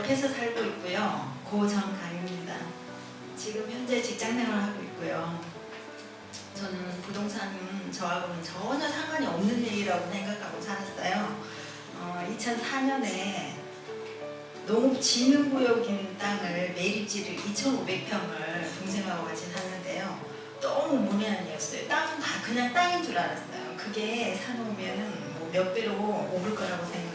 옆에서 살고 있고요. 고정강입니다. 지금 현재 직장생활을 하고 있고요. 저는 부동산 저하고는 전혀 상관이 없는 얘기라고 생각하고 살았어요. 어, 2004년에 농업진흥구역인 땅을 매립지를 2,500평을 동생하고 같이 샀는데요. 너무 무례한이었어요. 땅은 다 그냥 땅인 줄 알았어요. 그게 사놓으면 뭐 몇 배로 오를 거라고 생각했어요.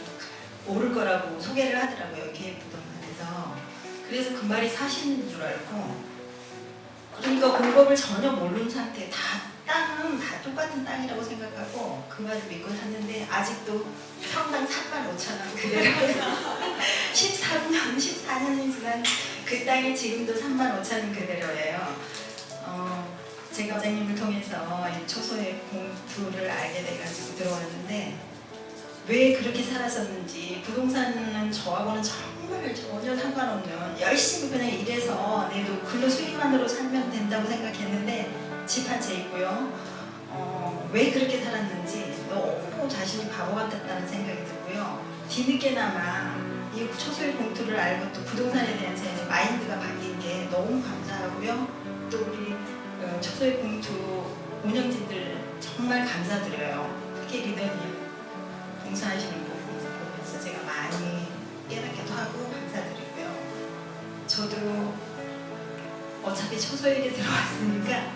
오를 거라고 소개를 하더라고요. 기획부동산에서. 그래서 그 말이 사실인 줄 알고. 그러니까 공법을 전혀 모르는 상태, 다 땅은 다 똑같은 땅이라고 생각하고 그 말을 믿고 샀는데 아직도 평당 3만 5천 원 그대로 13년, 14년이 지난 그 땅이 지금도 3만 5천 원 그대로예요. 어, 제가 원장님을 통해서 이 초소의 공투를 알게 돼가지고 들어왔는데 왜 그렇게 살았었는지 부동산은 저하고는 정말 전혀 상관없는 열심히 그냥 일해서 내도 근로 수익만으로 살면 된다고 생각했는데 집 한 채 있고요. 어, 왜 그렇게 살았는지 너무 자신이 바보 같았다는 생각이 들고요. 뒤늦게나마 이 초소의 공투를 알고 또 부동산에 대한 제 마인드가 바뀐 게 너무 감사하고요. 또 우리 어, 초소의 공투 운영진들 정말 감사드려요. 특히 리더님 봉사하시는 부분 보면서 제가 많이 깨닫기도 하고 감사드리고요. 저도 어차피 초소에게 들어왔으니까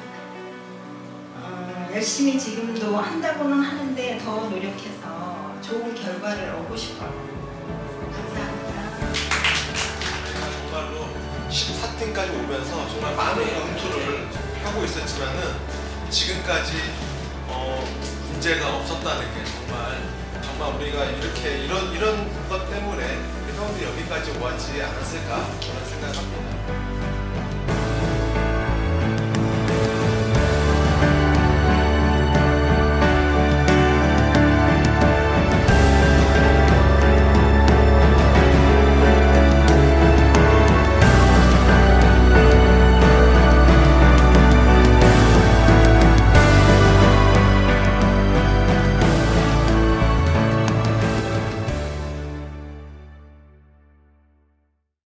어, 열심히 지금도 한다고는 하는데 더 노력해서 좋은 결과를 얻고 싶어요. 감사합니다. 정말로 14등까지 오면서 정말 많은 검토를 하고 있었지만은 지금까지 어, 문제가 없었다는 게 정말 정말 우리가 이렇게 이런 이런 것 때문에 형들이 여기까지 오지 않았을까 그런 생각합니다.